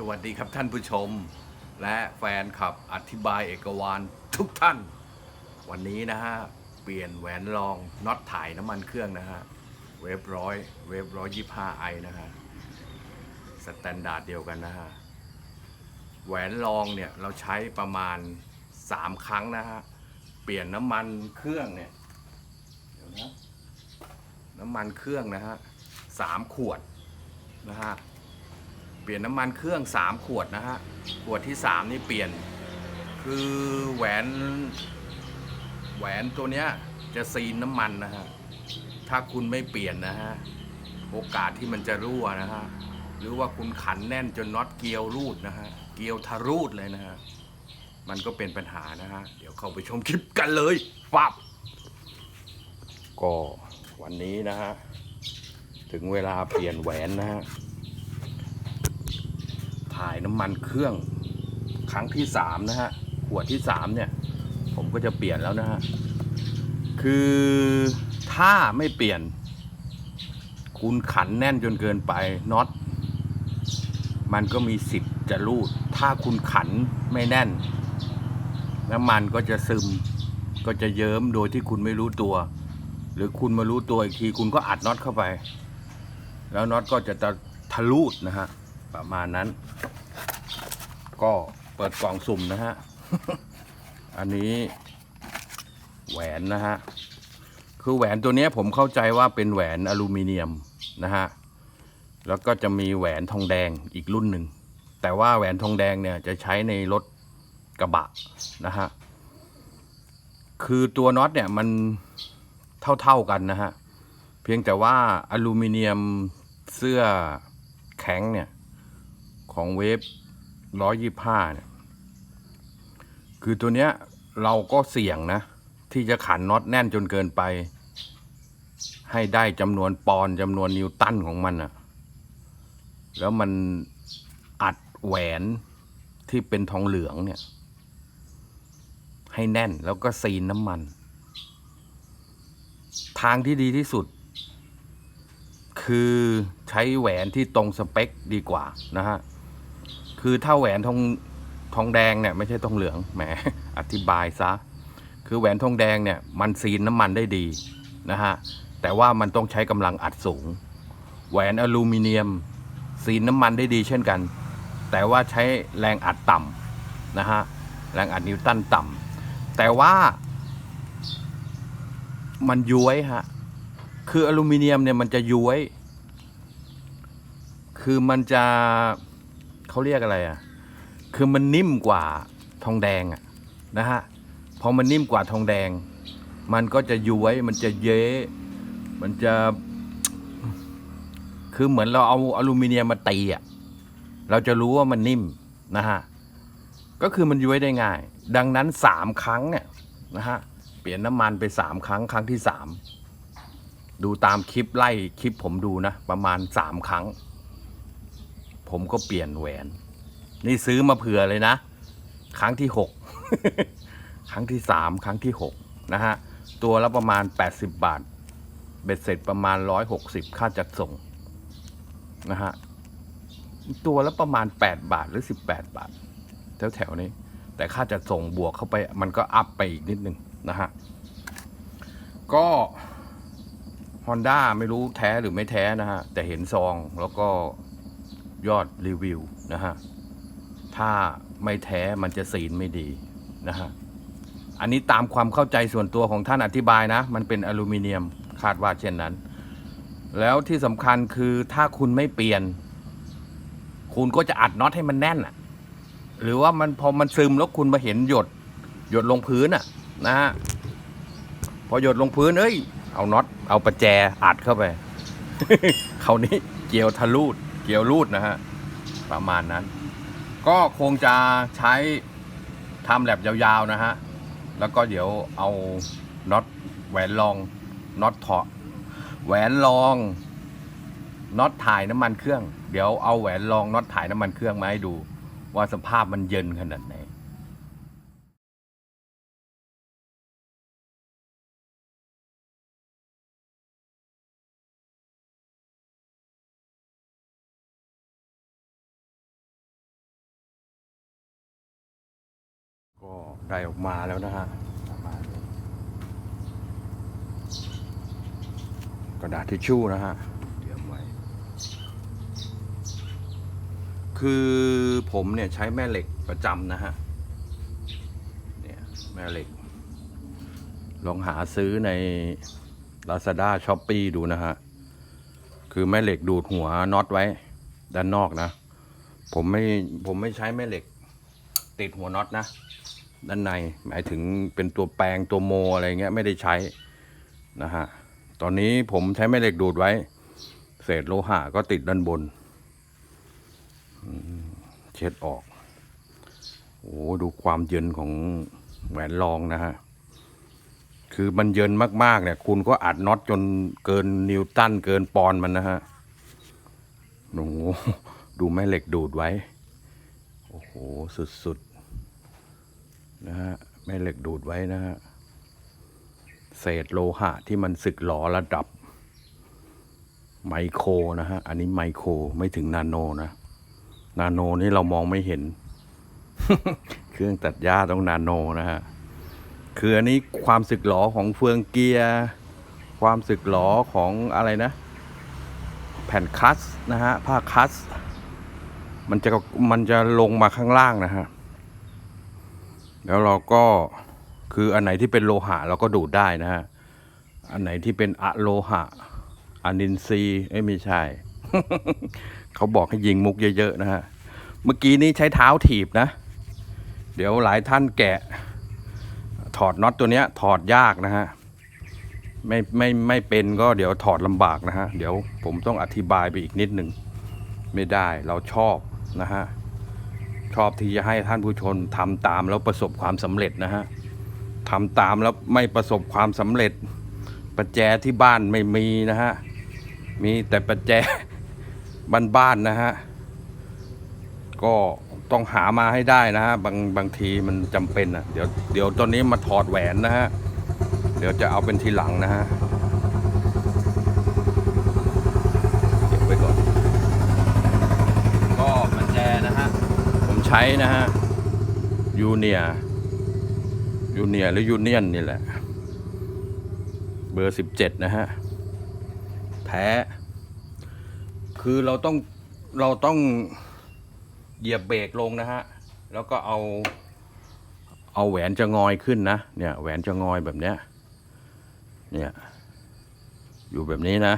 สวัสดีครับท่านผู้ชม และแฟนคลับอธิบายเอกวานทุกท่าน วันนี้นะฮะ เปลี่ยนแหวนรองน็อตถ่ายน้ำมันเครื่องนะฮะ เวฟร้อยเวฟร้อยยี่ห้าไอนะฮะ สแตนดาร์ดเดียวกันนะฮะ แหวนรองเนี่ย เราใช้ประมาณ 3 ครั้งนะฮะ เปลี่ยนน้ำมันเครื่องเนี่ยเดี๋ยวนะน้ำมันเครื่องนะฮะสามขวดนะฮะ เปลี่ยนน้ำมันเครื่องสามขวดนะฮะ ขวดที่สามนี่เปลี่ยน คือแหวนแหวนตัวเนี้ยจะซีนน้ำมันนะฮะ ถ้าคุณไม่เปลี่ยนนะฮะ โอกาสที่มันจะรั่วนะฮะ หรือว่าคุณขันแน่นจนน็อตเกียวรูดนะฮะ เกียวทะรูดเลยนะฮะ มันก็เป็นปัญหานะฮะ เดี๋ยวเข้าไปชมคลิปกันเลยฟับก็วันนี้นะฮะ ถึงเวลาเปลี่ยนแหวนนะฮะ ถ่ายน้ำมันเครื่องครั้งที่สามนะฮะขวดที่สามเนี่ย ผมก็จะเปลี่ยนแล้วนะฮะ คือถ้าไม่เปลี่ยน คุณขันแน่นจนเกินไปน็อตมันก็มีสิทธิ์จะรูด ถ้าคุณขันไม่แน่น น้ำมันก็จะซึมก็จะเยิ้มโดยที่คุณไม่รู้ตัว หรือคุณมารู้ตัวอีกที คุณก็อัดน็อตเข้าไป แล้วน็อตก็จะทะลุนะฮะ ประมาณนั้น ก็เปิดกล่องสุ่มนะฮะ อันนี้แหวนนะฮะ คือแหวนตัวนี้ผมเข้าใจว่าเป็นแหวนอลูมิเนียมนะฮะ แล้วก็จะมีแหวนทองแดงอีกรุ่นหนึ่ง แต่ว่าแหวนทองแดงเนี่ยจะใช้ในรถกระบะนะฮะ คือตัวน็อตเนี่ยมันเท่าๆกันนะฮะ เพียงแต่ว่าอลูมิเนียมเสื้อแข็งเนี่ย ของเวฟร้อยยี่ห้าเนี่ยคือตัวเนี้ยเราก็เสี่ยงนะ ที่จะขันน็อตแน่นจนเกินไป ให้ได้จำนวนปอนจำนวนนิวตันของมันอะแล้วมันอัดแหวนที่เป็นทองเหลืองเนี่ย ให้แน่นแล้วก็ซีนน้ำมัน ทางที่ดีที่สุด คือใช้แหวนที่ตรงสเปคดีกว่านะฮะ คือถ้าแหวนทองทองแดงเนี่ยไม่ใช่ทองเหลืองแหมอธิบายซะคือแหวนทองแดงเนี่ยมันซีนน้ำมันได้ดีนะฮะแต่ว่ามันต้องใช้กำลังอัดสูง แหวนอลูมิเนียมซีนน้ำมันได้ดีเช่นกัน แต่ว่าใช้แรงอัดต่ำนะฮะแรงอัดนิวตันต่ำแต่ว่า มันย้วยฮะคืออลูมิเนียมเนี่ยมันจะย้วย คือมันจะ เขาเรียกอะไรอะ คือมันนิ่มกว่าทองแดงอะนะฮะ พอมันนิ่มกว่าทองแดง มันก็จะย้วย มันจะเย้ มันจะ คือเหมือนเราเอาอลูมิเนียมมาตีอะ เราจะรู้ว่ามันนิ่มนะฮะ ก็คือมันย้วยได้ง่าย ดังนั้นสามครั้งเนี่ยนะฮะ เปลี่ยนน้ำมันไปสามครั้ง ครั้งที่สาม ดูตามคลิปไล่คลิปผมดูนะ ประมาณสามครั้ง ผมก็เปลี่ยนแหวน นี่ซื้อมาเผื่อเลยนะ ครั้งที่หกครั้งที่สามครั้งที่หกนะฮะ ตัวละประมาณแปดสิบบาท เบ็ดเสร็จประมาณร้อยหกสิบค่าจัดส่งนะฮะ ตัวละประมาณแปดบาทหรือสิบแปดบาท แถวแถวๆนี้ แต่ค่าจัดส่งบวกเข้าไป มันก็อัพไปอีกนิดนึงนะฮะ ก็ Honda ไม่รู้แท้หรือไม่แท้นะฮะ แต่เห็นซองแล้วก็ ยอดรีวิวนะฮะ ถ้าไม่แท้มันจะสีนไม่ดีนะฮะ อันนี้ตามความเข้าใจส่วนตัวของท่านอธิบายนะ มันเป็นอลูมิเนียมคาดว่าเช่นนั้น แล้วที่สำคัญคือถ้าคุณไม่เปลี่ยน คุณก็จะอัดน็อตให้มันแน่นอะหรือว่ามันพอมันซึมแล้วคุณมาเห็นหยด หยดลงพื้นอะนะฮะ พอหยดลงพื้นเอ้ย เอาน็อตเอาประแจอัดเข้าไปครานี้เกี่ยวทะลุด เกียวรูดนะฮะประมาณนั้น ก็คงจะใช้ทำแลบยาวๆนะฮะแล้วก็เดี๋ยวเอาน็อตแหวนรองน็อตเถาะแหวนรองน็อตถ่ายน้ำมันเครื่อง เดี๋ยวเอาแหวนรองน็อตถ่ายน้ำมันเครื่องมาให้ดู ว่าสภาพมันเย็นขนาดไหน ได้ออกมาแล้วนะฮะกระดาษทิชชู่นะฮะเตรียมไว้ คือผมเนี่ยใช้แม่เหล็กประจำนะฮะ เนี่ยแม่เหล็ก ลองหาซื้อใน Lazada s h o p e e ดูนะฮะ คือแม่เหล็กดูดหัวน็อตไว้ ด้านนอกนะ ผมไม่ ผมไม่ใช้แม่เหล็ก ติดหัวน็อตนะ ด้านในหมายถึงเป็นตัวแปลงตัวโมอะไรเงี้ยไม่ได้ใช้นะฮะตอนนี้ผมใช้แม่เหล็กดูดไว้ เศษโลหะก็ติดด้านบน เช็ดออกโอ้ดูความเย็นของแหวนรองนะฮะคือมันเยินมากๆเนี่ยคุณก็อัดน็อตจนเกินนิวตันเกินปอนมันนะฮะโอ้ดูแม่เหล็กดูดไว้ โอ้โห สุด นะฮะแม่เหล็กดูดไว้นะฮะเศษโลหะที่มันสึกหลอระดับ ไมโครนะฮะ อันนี้ไมโครไม่ถึงนาโนนะ นาโนนี่เรามองไม่เห็น เครื่องตัดหญ้าต้องนาโนนะฮะ คืออันนี้ความสึกหลอของเฟืองเกียร์ ความสึกหลอของอะไรนะ แผ่นคัสนะฮะ ผ้าคัส มันจะมันจะลงมาข้างล่างนะฮะ แล้วเราก็คืออันไหนที่เป็นโลหะเราก็ดูดได้นะฮะ อันไหนที่เป็นอะโลหะอะนินทรีเอ้ไม่ใช่ เขาบอกให้ยิงมุกเยอะๆนะฮะ เมื่อกี้นี้ใช้เท้าถีบนะ เดี๋ยวหลายท่านแกะ ถอดน็อตตัวเนี้ย ถอดยากนะฮะ ไม่ไม่ไม่เป็นก็เดี๋ยวถอดลำบากนะฮะ เดี๋ยวผมต้องอธิบายไปอีกนิดหนึ่ง ไม่ได้เราชอบนะฮะ ชอบที่จะให้ท่านผู้ชมทำตามแล้วประสบความสำเร็จนะฮะทำตามแล้วไม่ประสบความสำเร็จ ประแจที่บ้านไม่มีนะฮะ มีแต่ประแจบ้านๆนะฮะ ก็ต้องหามาให้ได้นะฮะ บางบางทีมันจำเป็นอะเดี๋ยวเดี๋ยวตอนนี้มาถอดแหวนนะฮะ เดี๋ยวจะเอาเป็นทีหลังนะฮะ เก็บไว้ก่อน ก็มันแจนะฮะ ผมใช้นะฮะยูเนียยูเนียหรือยูเนียนนี่แหละ เบอร์สิบเจ็ดนะฮะ แท้ คือเราต้องเราต้องเหยียบเบรกลงนะฮะ แล้วก็เอา เอาแหวนจะงอยขึ้นนะ เนี่ย แหวนจะงอยแบบเนี้ย เนี่ย อยู่แบบนี้นะ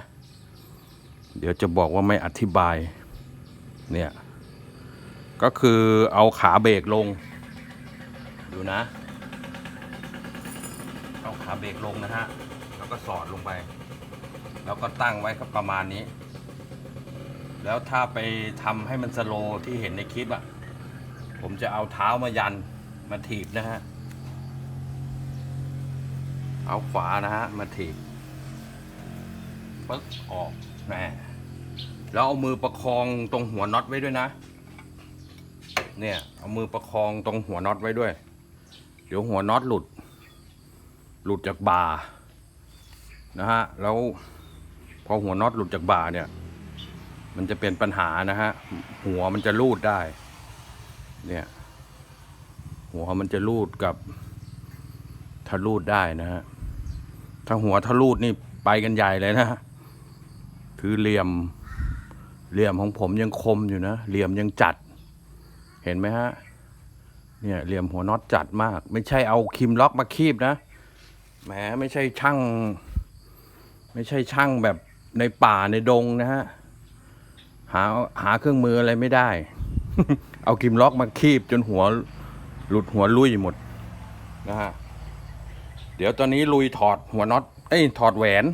เดี๋ยวจะบอกว่าไม่อธิบาย เนี่ย ก็คือเอาขาเบรกลง ดูนะ เอาขาเบรกลงนะฮะ แล้วก็สอดลงไป แล้วก็ตั้งไว้ก็ประมาณนี้ แล้วถ้าไปทำให้มันสโลว์ที่เห็นในคลิปอะ่ะ ผมจะเอาเท้ามายันมาถีบนะฮะ เอาขวานะฮะ มาถีบปึ๊กออกแหมแล้วเอามือประคองตรงหัวน็อตไว้ด้วยนะ เนี่ย เอามือประคองตรงหัวน็อตไว้ด้วย เดี๋ยวหัวน็อตหลุด หลุดจากบ่านะฮะ แล้วพอหัวน็อตหลุดจากบ่าเนี่ย มันจะเป็นปัญหานะฮะ หัวมันจะรูดได้ เนี่ย หัวมันจะรูดกับทะรูดได้นะฮะ ถ้าหัวทะรูดนี่ไปกันใหญ่เลยนะฮะคือเหลี่ยม เหลี่ยมของผมยังคมอยู่นะ เหลี่ยมยังจัด เห็นไหมฮะ เนี่ยเหลี่ยมหัวน็อตจัดมาก ไม่ใช่เอาคิมล็อกมาคีบนะ แหมไม่ใช่ช่าง ไม่ใช่ช่างแบบในป่าในดงนะฮะ หาหาเครื่องมืออะไรไม่ได้ เอากิมล็อกมาคีบจนหัวหลุดหัวลุยหมดนะฮะ เดี๋ยวตอนนี้ลุยถอดหัวน็อต เอ้ยถอดแหวน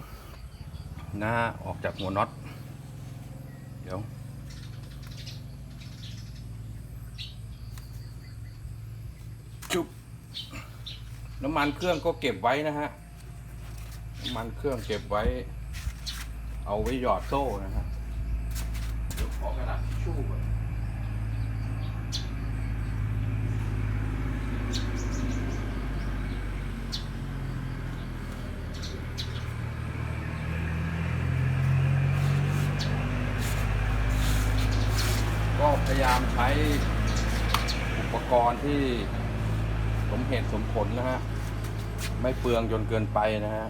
นะฮะออกจากหัวน็อต เดี๋ยว จุบ น้ำมันเครื่องก็เก็บไว้นะฮะ น้ำมันเครื่องเก็บไว้ เอาไว้หยอดโซ่นะฮะเดี๋ยวขอกระดาษทิชชู่ก่อนก็พยายามใช้อุปกรณ์ที่สมเหตุสมผลนะฮะ ไม่เปลืองจนเกินไปนะฮะ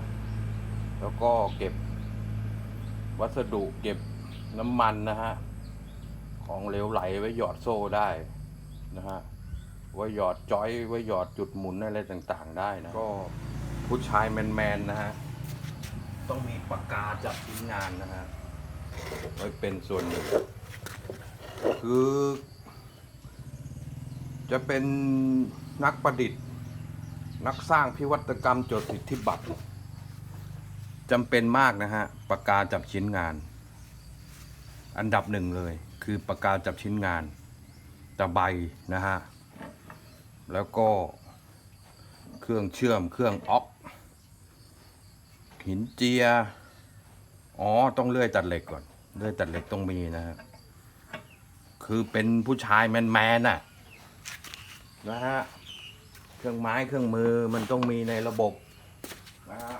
แล้วก็เก็บวัสดุเก็บน้ำมันนะฮะ ของเหลวไหลไว้หยอดโซ่ได้นะฮะไว้หยอดจอยไว้หยอดจุดหมุนอะไรต่างๆ ได้นะ ก็ผู้ชายแมนๆนะฮะ ต้องมีปากกาจับชิ้นงานนะฮะไว้เป็นส่วนหนึ่งคือ จะเป็นนักประดิษฐ์ นักสร้างพิวัตกรรมจดสิทธิบัตรจำเป็นมากนะฮะปากกาจับชิ้นงาน อันดับหนึ่งเลย คือปากกาจับชิ้นงานตะไบนะฮะ แล้วก็เครื่องเชื่อมเครื่องออกหินเจีย อ๋อ ต้องเลื่อยตัดเหล็กก่อน เลื่อยตัดเหล็กต้องมีนะฮะ คือเป็นผู้ชายแมนๆน่ะนะฮะ เครื่องไม้เครื่องมือมันต้องมีในระบบนะฮะ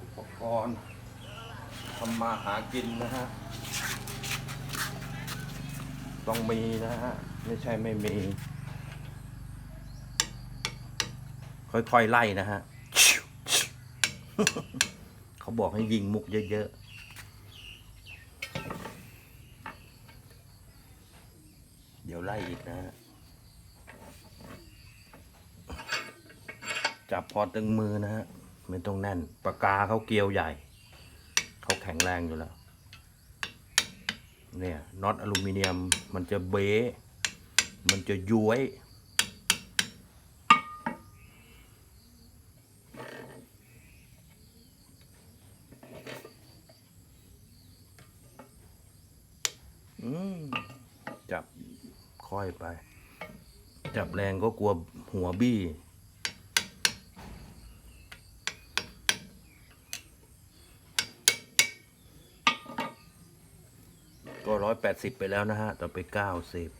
อุปกรณ์ทำมาหากินนะฮะ ต้องมีนะฮะ ไม่ใช่ไม่มี ค่อยๆไล่นะฮะ เขาบอกให้ยิงมุกเยอะ ๆ ดี๋ยวไล่อีกนะฮะจับพอตึงมือนะฮะ ไม่ต้องแน่น ปากกาเขาเกลียวใหญ่ เขาแข็งแรงอยู่แล้ว เนี่ยน็อตอลูมิเนียมมันจะเบ๊มันจะย้วย อืม จับค่อยไป จับ แรงก็กลัวหัวบี้ ก็ร้อยแปดสิบไปแล้วนะฮะ ต่อไปเก้าสิบ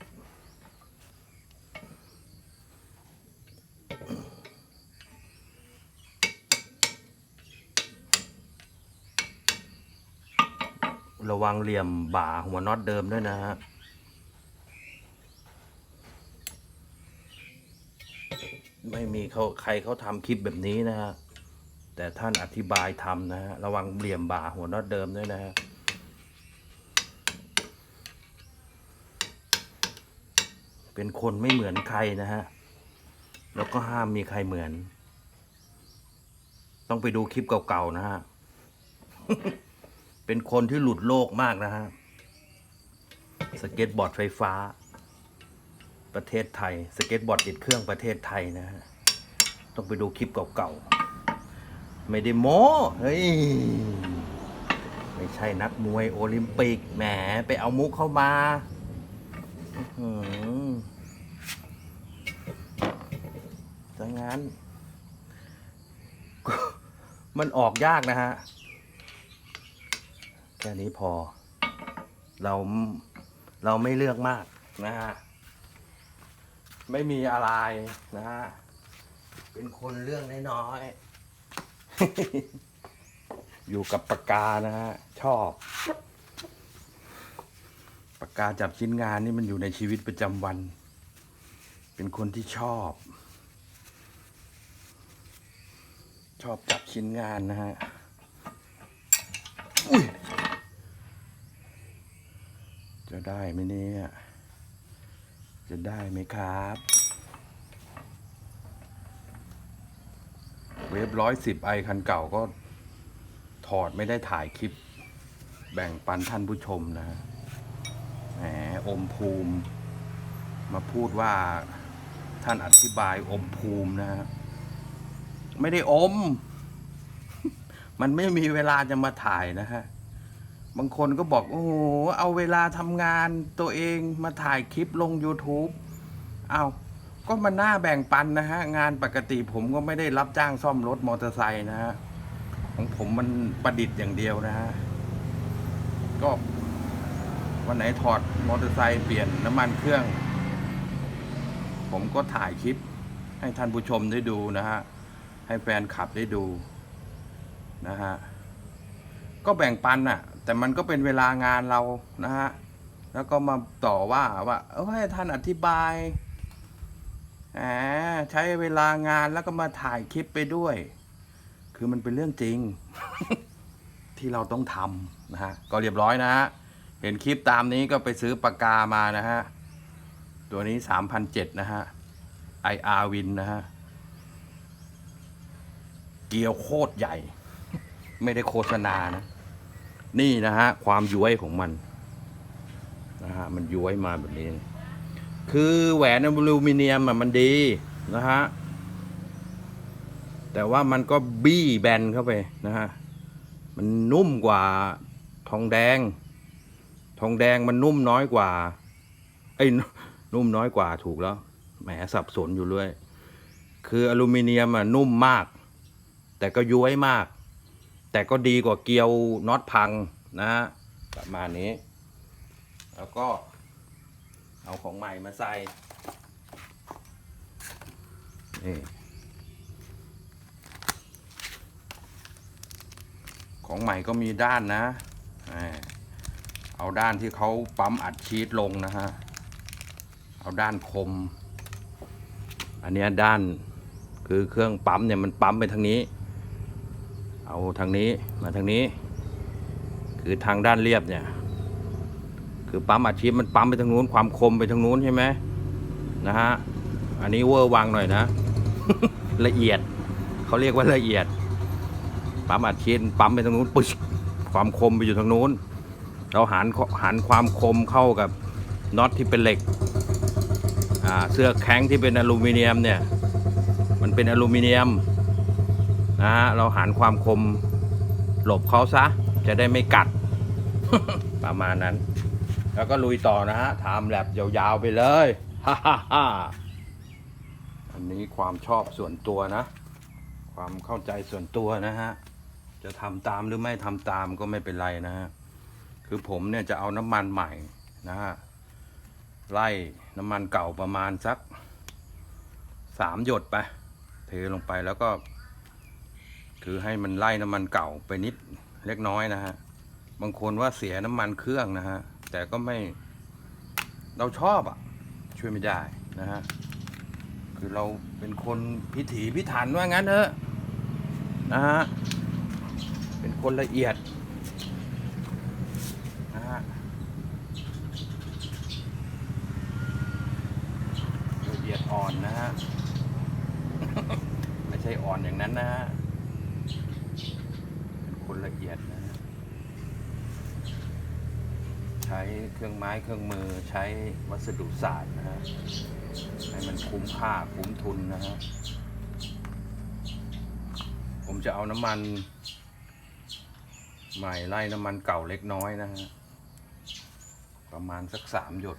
ระวังเหลี่ยมบ่าหัวน็อตเดิมด้วยนะฮะ ไม่มีเขาใครเขาทำคลิปแบบนี้นะฮะแต่ท่านอธิบายทำนะฮะระวังเหลี่ยมบ่าหัวน็อตเดิมด้วยนะฮะเป็นคนไม่เหมือนใครนะฮะแล้วก็ห้ามมีใครเหมือน ต้องไปดูคลิปเก่าๆนะฮะเป็นคนที่หลุดโลกมากนะฮะสเก็ตบอร์ดไฟฟ้า ประเทศไทย สเก็ตบอร์ดติดเครื่องประเทศไทยนะฮะต้องไปดูคลิปเก่าๆ ไม่ได้โม้เฮ้ย ไม่ใช่นักมวยโอลิมปิกแหมไปเอามุกเข้ามาอืมงั้น มันออกยากนะฮะ แค่นี้พอ เรา เราไม่เลือกมากนะฮะ ไม่มีอะไรนะฮะเป็นคนเรื่องน้อยๆ อยู่กับปากกานะฮะชอบ ปากกาจับชิ้นงานนี่มันอยู่ในชีวิตประจำวัน เป็นคนที่ชอบ ชอบจับชิ้นงานนะฮะอุ๊ยจะได้ไหมเนี่ย จะได้ไหมครับ เวฟร้อยสิบไอคันเก่าก็ถอดไม่ได้ถ่ายคลิป แบ่งปันท่านผู้ชมนะฮะแหมอมภูมิ มาพูดว่าท่านอธิบายอมภูมินะฮะไม่ได้อม มันไม่มีเวลาจะมาถ่ายนะฮะ บางคนก็บอก โอ้โห เอาเวลาทำงานตัวเองมาถ่ายคลิปลง YouTube เอาก็มันน่าแบ่งปันนะฮะ งานปกติผมก็ไม่ได้รับจ้างซ่อมรถมอเตอร์ไซค์นะฮะ ของผมมันประดิษฐ์อย่างเดียวนะฮะ ก็วันไหนถอดมอเตอร์ไซค์เปลี่ยนน้ำมันเครื่อง ผมก็ถ่ายคลิปให้ท่านผู้ชมได้ดูนะฮะ ให้แฟนคลับได้ดูนะฮะ ก็แบ่งปันน่ะ แต่มันก็เป็นเวลางานเรานะฮะแล้วก็มาต่อว่าว่าเอ้ท่านอธิบายแหมใช้เวลางานแล้วก็มาถ่ายคลิปไปด้วย คือมันเป็นเรื่องจริง ที่เราต้องทำนะฮะก็เรียบร้อยนะฮะเห็นคลิปตามนี้ก็ไปซื้อปากกามานะฮะ ตัวนี้สามพันเจ็ดนะฮะ IR Win นะฮะ เกียวโคตรใหญ่ ไม่ได้โฆษณานะ นี่นะฮะความย้วยของมันนะฮะมันย้วยมาแบบนี้ คือแหวนอลูมิเนียมอะมันดีนะฮะแต่ว่ามันก็บี้แบนเข้าไปนะฮะมันนุ่มกว่าทองแดง ทองแดงมันนุ่มน้อยกว่าเอ้นุ่มน้อยกว่าถูกแล้วแหมสับสนอยู่เลยคืออลูมิเนียมอะนุ่มมาก แต่ก็ย้วยมาก แต่ก็ดีกว่าเกียวน็อตพังนะฮะประมาณนี้ แล้วก็เอาของใหม่มาใส่นี่ของใหม่ก็มีด้านนะเอาด้านที่เขาปั๊มอัดชีตลงนะฮะ เอาด้านคม อันนี้ด้านคือเครื่องปั๊มเนี่ยมันปั๊มไปทางนี้ เอาทางนี้มาทางนี้ คือทางด้านเรียบเนี่ย คือปั๊มอัดชีพมันปั๊มไปทางนู้นความคมไปทางนู้นใช่ไหมนะฮะอันนี้เวอร์วังหน่อยนะ ละเอียดเขาเรียกว่าละเอียด ปั๊มอัดชีพปั๊มไปทางนู้นปึ๊ชความคมไปอยู่ทางนู้น เราหันหันความคมเข้ากับน็อตที่เป็นเหล็กเสื้อแข้งที่เป็นอลูมิเนียมเนี่ย มันเป็นอลูมิเนียม นะฮะเราหันความคมหลบเขาซะ จะได้ไม่กัด ประมาณนั้น แล้วก็ลุยต่อนะฮะทำแลบยาวๆไปเลยฮ่าฮ่าฮ่าอันนี้ความชอบส่วนตัวนะ ความเข้าใจส่วนตัวนะฮะ จะทำตามหรือไม่ทำตามก็ไม่เป็นไรนะฮะ คือผมเนี่ยจะเอาน้ำมันใหม่นะฮะ ไล่น้ำมันเก่าประมาณสักสามหยดไป เทลงไปแล้วก็ คือให้มันไล่น้ำมันเก่าไปนิดเล็กน้อยนะฮะ บางคนว่าเสียน้ำมันเครื่องนะฮะ แต่ก็ไม่ เราชอบอะ่ะ ช่วยไม่ได้นะฮะ คือเราเป็นคนพิถีพิถันว่างั้นเถอะนะฮะ เป็นคนละเอียดนะฮะละเอียดอ่อนนะฮะ ไม่ใช่อ่อนอย่างนั้นนะฮะ คนละเอียดนะฮะใช้เครื่องไม้เครื่องมือใช้วัสดุศาสตร์นะฮะให้มันคุ้มค่าคุ้มทุนนะฮะผมจะเอาน้ำมัน ใหม่ไล่น้ำมันเก่าเล็กน้อยนะฮะประมาณสักสามหยด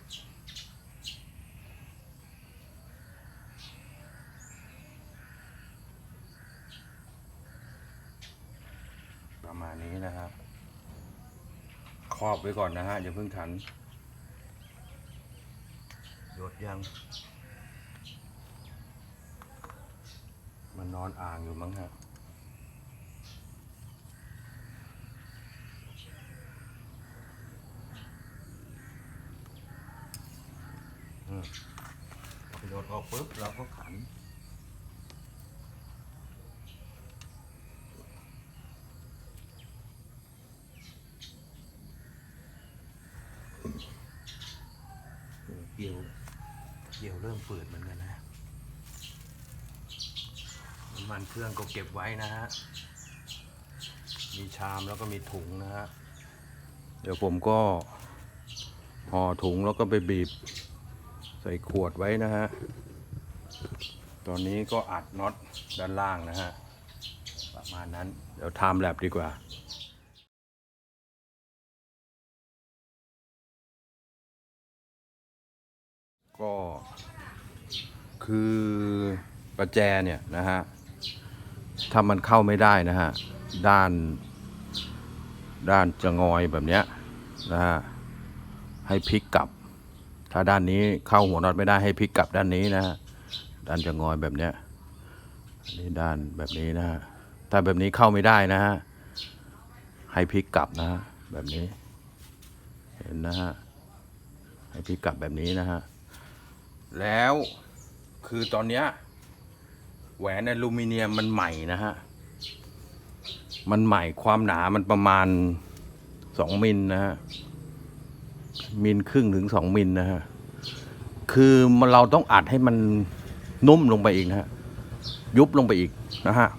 ประมาณนี้นะครับ ค รอบไว้ก่อนนะฮะอย่าเพิ่งขันหยดยัง มันนอนอ่างอยู่มั้งฮะอืมพอหยดออกปุ๊บเราก็ขัน เกี่ยวเกี่ยวเริ่มเปิดเหมือนกันนะน้ำมัน เครื่องก็เก็บไว้นะฮะ มีชามแล้วก็มีถุงนะฮะ เดี๋ยวผมก็ห่อถุงแล้วก็ไปบีบ ใส่ขวดไว้นะฮะ ตอนนี้ก็อัดน็อตด้านล่างนะฮะ ประมาณนั้น เดี๋ยวทำแลบดีกว่าก็คือประแจเนี่ยนะฮะ ถ้ามันเข้าไม่ได้นะฮะ ด้าน ด้านจะงอยแบบเนี้ยนะฮะ ให้พลิกกลับ ถ้าด้านนี้เข้าหัวน็อตไม่ได้ให้พลิกกลับด้านนี้นะฮะ ด้านจะงอยแบบเนี้ยนนี้ด้านแบบนี้นะฮะ ถ้าแบบนี้เข้าไม่ได้นะฮะ ให้พลิกกลับนะฮะ แบบนี้ เห็นนะฮะ ให้พี่กลับแบบนี้นะฮะ แล้วคือตอนเนี้ย แหวนอลูมิเนียมมันใหม่นะฮะ มันใหม่ความหนามันประมาณสองมิลนะฮะ มิลครึ่งถึงสองมิลนะฮะ คือเราต้องอัดให้มันนุ่มลงไปอีกนะฮะ ยุบลงไปอีกนะฮะ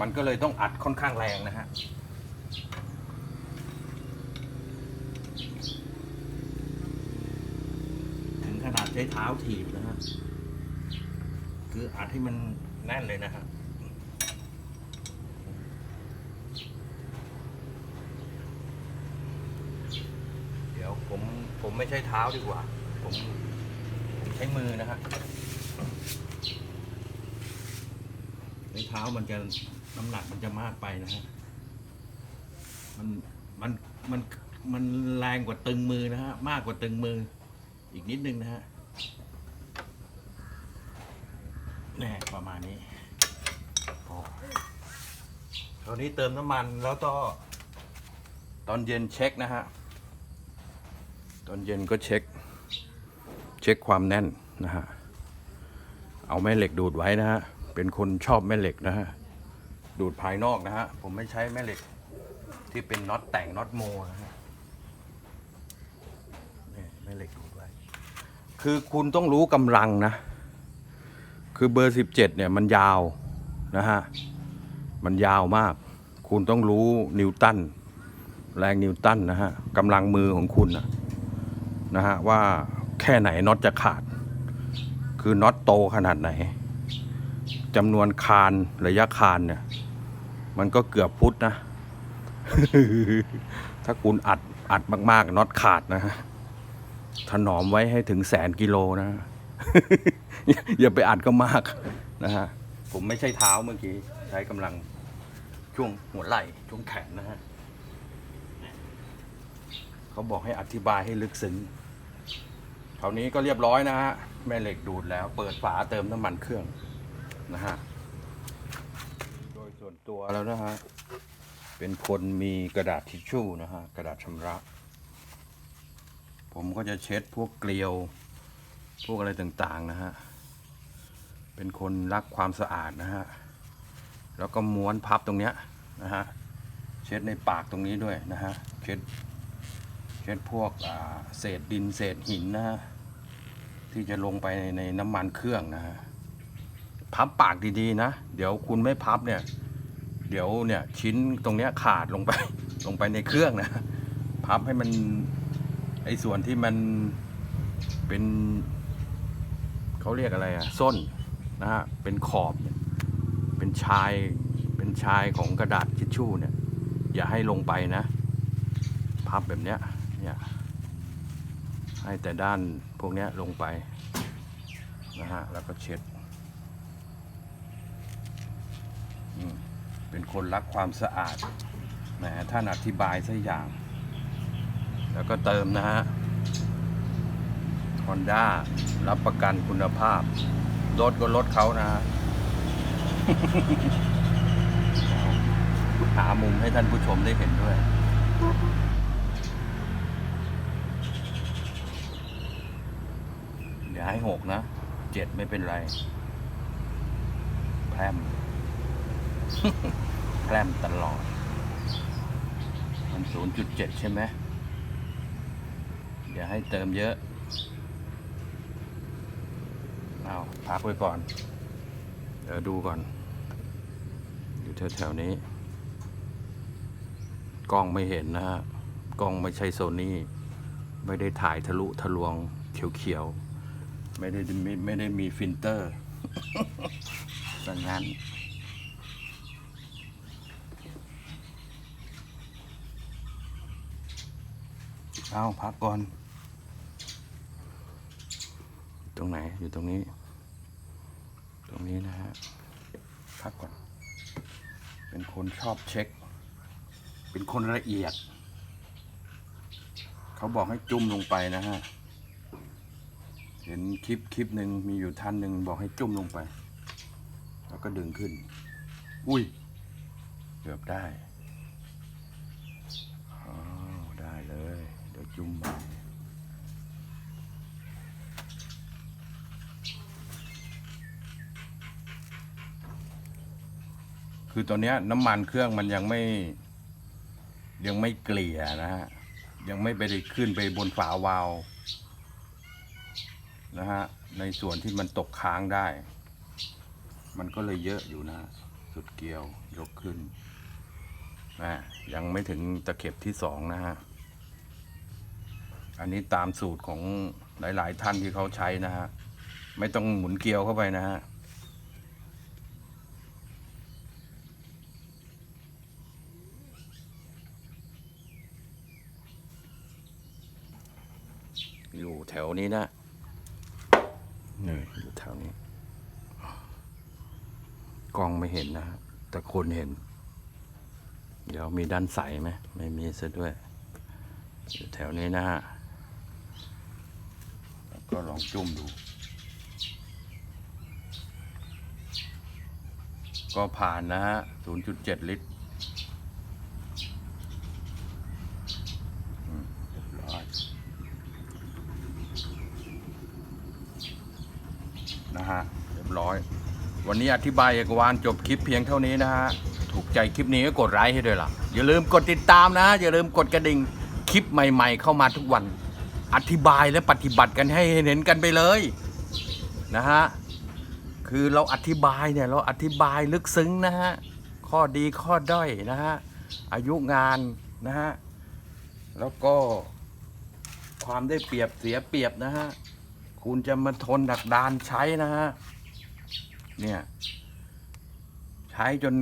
มันก็เลยต้องอัดค่อนข้างแรงนะฮะถึงขนาดใช้เท้าถีบนะฮะ คืออัดให้มันแน่นเลยนะฮะเดี๋ยวผมผมไม่ใช้เท้าดีกว่า ผมผมใช้มือนะฮะใช้เท้ามันจะน้ำหนักมันจะมากไปนะฮะมันมันมันมันแรงกว่าตึงมือนะฮะมากกว่าตึงมืออีกนิดนึงนะฮะแน่ประมาณนี้พอคราวนี้เติมน้ำมันแล้วก็ตอนเย็นเช็คนะฮะ ตอนเย็นก็เช็ค เช็คความแน่นนะฮะ เอาแม่เหล็กดูดไว้นะฮะ เป็นคนชอบแม่เหล็กนะฮะ ดูดภายนอกนะฮะ ผมไม่ใช้แม่เหล็กที่เป็นน็อตแต่งน็อตโมนะฮะนี่แม่เหล็กดูดไว้ คือคุณต้องรู้กำลังนะ คือเบอร์สิบเจ็ดเนี่ยมันยาวนะฮะ มันยาวมาก คุณต้องรู้นิวตันแรงนิวตันนะฮะกำลังมือของคุณนะนะฮะว่าแค่ไหนน็อตจะขาด คือน็อตโตขนาดไหนจำนวนคานระยะคานเนี่ย มันก็เกือบฟุตนะ ถ้าคุณอัดอัดมาก ๆน็อตขาดนะฮะถนอมไว้ให้ถึงแสนกิโลนะ อย่าไปอัดก็มากนะฮะผมไม่ใช่เท้าเมื่อกี้ ใช้กำลังช่วงหัวไหล่ช่วงแขนนะฮะเขาบอกให้อธิบายให้ลึกซึ้งคราวนี้ก็เรียบร้อยนะฮะแม่เหล็กดูดแล้ว เปิดฝาเติมน้ำมันเครื่องนะฮะโดยส่วนตัวแล้วนะฮะเป็นคนมีกระดาษทิชชู่นะฮะกระดาษชำระ ผมก็จะเช็ดพวกเกลียว พวกอะไรต่างๆนะฮะ เป็นคนรักความสะอาดนะฮะ แล้วก็ม้วนพับตรงเนี้ยนะฮะ เช็ดในปากตรงนี้ด้วยนะฮะ เช็ด เช่นพวกเศษดินเศษหินนะฮะ ที่จะลงไปในในน้ำมันเครื่องนะฮะ พับปากดีๆนะ เดี๋ยวคุณไม่พับเนี่ย เดี๋ยวเนี่ยชิ้นตรงเนี้ยขาดลงไป ลงไปในเครื่องนะ พับให้มันไอ้ส่วนที่มันเป็นเขาเรียกอะไรอะส้น นะฮะเป็นขอบเนี่ยเป็นชายเป็นชายของกระดาษทิชชู่เนี่ยอย่าให้ลงไปนะ พับแบบเนี้ยเนี่ยให้แต่ด้านพวกเนี้ยลงไปนะฮะแล้วก็เช็ดเป็นคนรักความสะอาดแหมท่านอธิบายสักอย่าง แล้วก็เติมนะฮะ Honda รับประกันคุณภาพ รถก็รถเขานะฮะหามุมให้ท่านผู้ชมได้เห็นด้วยอย่าให้หกนะ เจ็ดไม่เป็นไร แพรมแพรมตลอด มันศูนย์จุดเจ็ดใช่ไหมอย่าให้เติมเยอะ เอา พักไว้ก่อน เดี๋ยวดูก่อน อยู่แถวๆนี้ กล้องไม่เห็นนะฮะ กล้องไม่ใช่โซนี่ ไม่ได้ถ่ายทะลุทะลวงเขียวๆ ไม่ได้ไม่ไม่ได้มีฟิลเตอร์สังงั้นเอาพักก่อน ตรงไหนอยู่ตรงนี้ รงนี้นะฮะพักก่อน เป็นคนชอบเช็ค เป็นคนละเอียด เขาบอกให้จุ่มลงไปนะฮะ เห็นคลิปคลิปหนึ่งมีอยู่ท่านหนึ่งบอกให้จุ่มลงไป แล้วก็ดึงขึ้น อุ้ย เกือบได้ อ๋อ ได้เลย เดี๋ยวจุ่มไป คือตอนเนี้ยน้ำมันเครื่องมันยังไม่ ยังไม่เกลี่ยนะฮะ ยังไม่ไปได้ขึ้นไปบนฝาวาลนะฮะ ในส่วนที่มันตกค้างได้ มันก็เลยเยอะอยู่นะ สุดเกลียวยกขึ้นนะยังไม่ถึงตะเข็บที่สองนะฮะ อันนี้ตามสูตรของหลาย ๆ ท่านที่เขาใช้นะฮะ ไม่ต้องหมุนเกลียวเข้าไปนะฮะ อยู่แถวนี้นะนี่อยู่แถวนี้ กล้องไม่เห็นนะแต่คนเห็น เดี๋ยวมีด้านใสไหมไม่มีซะด้วย อยู่แถวนี้นะฮะก็ลองจุ่มดู ก็ผ่านนะฮะ 0.7 ลิตรอืมเรียบร้อยนะฮะ เรียบร้อย วันนี้อธิบายเอกวานจบคลิปเพียงเท่านี้นะฮะ ถูกใจคลิปนี้ก็กดไลค์ให้ด้วยล่ะ อย่าลืมกดติดตามนะ อย่าลืมกดกระดิ่ง คลิปใหม่ ๆ เข้ามาทุกวัน อธิบายและปฏิบัติกันให้เห็นกันไปเลยนะฮะ คือเราอธิบายเนี่ยเราอธิบายลึกซึ้งนะฮะ ข้อดีข้อด้อยนะฮะ อายุงานนะฮะ แล้วก็ความได้เปรียบเสียเปรียบนะฮะ คุณจะมาทนดักดานใช้นะฮะ เนี่ย ใช้จน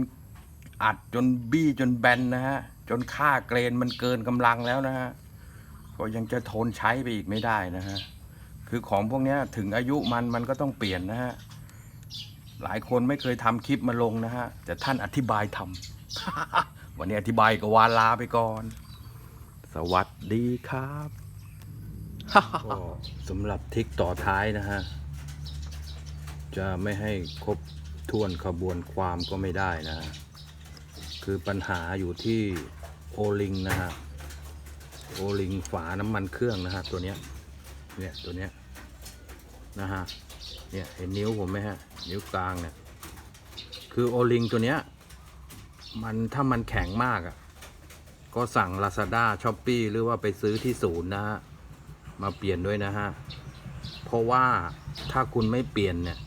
อัดจนบี้จนแบนนะฮะ จนค่าเกรนมันเกินกำลังแล้วนะฮะ ก็ยังจะทนใช้ไปอีกไม่ได้นะฮะ คือของพวกนี้ถึงอายุมันมันก็ต้องเปลี่ยนนะฮะ หลายคนไม่เคยทำคลิปมาลงนะฮะ แต่ท่านอธิบายทำ วันนี้อธิบายก็วาลาไปก่อน สวัสดีครับ ก็สำหรับทิกต่อท้ายนะฮะ จะไม่ให้ครบถ้วนขบวนความก็ไม่ได้นะฮะคือปัญหาอยู่ที่โอลิงนะฮะโอลิงฝาน้ำมันเครื่องนะฮะตัวเนี้ยเนี่ยตัวเนี้ยนะฮะเนี่ยเห็นนิ้วผมไหมฮะนิ้วกลางเนี่ยคือโอลิงตัวเนี้ยมันถ้ามันแข็งมากอะ่ะก็สั่ง Lazada s h o p e e หรือว่าไปซื้อที่ศูนย์นะฮะมาเปลี่ยนด้วยนะฮะเพราะว่าถ้าคุณไม่เปลี่ยนเนี่ย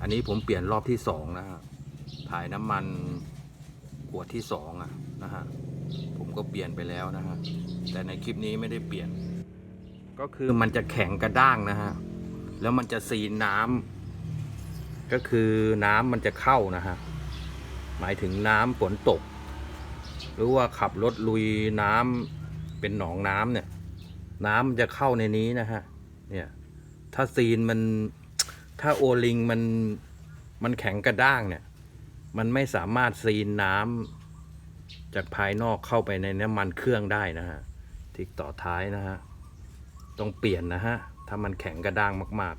อันนี้ผมเปลี่ยนรอบที่สองนะฮะถ่ายน้ำมันขวดที่สองอะนะฮะผมก็เปลี่ยนไปแล้วนะฮะแต่ในคลิปนี้ไม่ได้เปลี่ยน ก็คือมันจะแข็งกระด้างนะฮะแล้วมันจะซีนน้ำก็คือน้ำมันจะเข้านะฮะหมายถึงน้ำฝนตก หรือว่าขับรถลุยน้ำเป็นหนองน้ำเนี่ย น้ำมันจะเข้าในนี้นะฮะเนี่ยถ้าซีนมัน ถ้าโอลิงมันมันแข็งกระด้างเนี่ย มันไม่สามารถซีนน้ำจากภายนอกเข้าไปในน้ำมันเครื่องได้นะฮะทิกต่อท้ายนะฮะ ต้องเปลี่ยนนะฮะ ถ้ามันแข็งกระด้างมาก